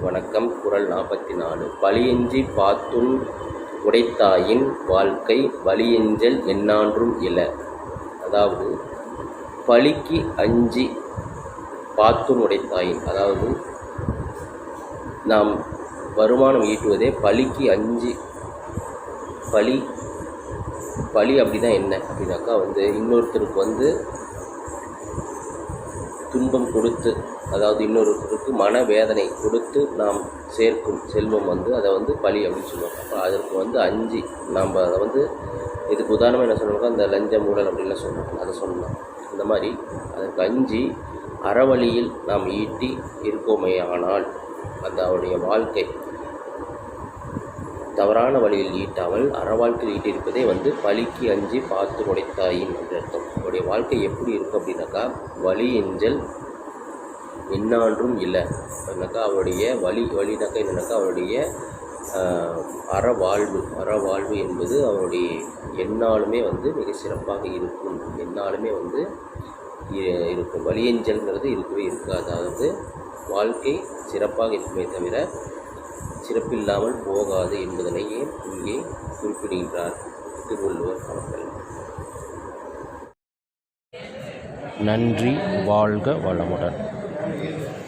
வணக்கம். குரல் நாற்பத்தி நாலு வலியின்றி பாத்துன் உடைத்தாயின் வாழ்க்கை வலியெஞ்சல் எந்நான்றும் இல. அதாவது பழிக்கு அஞ்சி பாத்துன் உடைத்தாயின் அதாவது நாம் வருமானம் ஈட்டுவதே பழிக்கு அஞ்சு பழி பழி அப்படின்னா என்ன? அப்படின்னாக்கா வந்து இன்னொருத்தருக்கு வந்து துன்பம் கொடுத்து அதாவது இன்னொருத்தருக்கு மனவேதனை கொடுத்து நாம் சேர்க்கும் செல்வம் வந்து அதை வந்து பழி அப்படின்னு சொல்லுவோம் அப்போ அதற்கு வந்து அஞ்சு. நாம் அதை வந்து இதுக்கு உதாரணமாக என்ன சொல்லணும்னா அந்த லஞ்சம் ஊழல் அப்படின்லாம் சொல்லணும் அதை சொல்லலாம். இந்த மாதிரி அதற்கு அஞ்சு அறவழியில் நாம் ஈட்டி இருக்கோமே ஆனால் அந்த அவருடைய வாழ்க்கை தவறான வழியில் ஈட்டாமல் அறவாழ்க்கையில் ஈட்டியிருப்பதே வந்து பழிக்கு அஞ்சி பார்த்து உடைத்தாயின் என்று அர்த்தம். அவருடைய வாழ்க்கை எப்படி இருக்கும் அப்படின்னாக்கா வழி எஞ்சல் என்னான்றும் இல்லை. அப்படின்னாக்கா அவருடைய வழி வழினாக்கா என்னன்னாக்கா அவருடைய அறவாழ்வு அறவாழ்வு என்பது அவருடைய எந்நாளுமே வந்து மிக சிறப்பாக இருக்கும். எந்நாளுமே வந்து இருக்கும். வழியஞ்சல்ங்கிறது இருக்கவே இருக்காது. அதாவது வாழ்க்கை சிறப்பாக இருக்குமே தவிர சிறப்பில்லாமல் போகாது என்பதனையே இங்கே குறிப்பிடுகின்றார்? திருவள்ளுவர் அவர்கள் நன்றி வாழ்க வளமுடன்.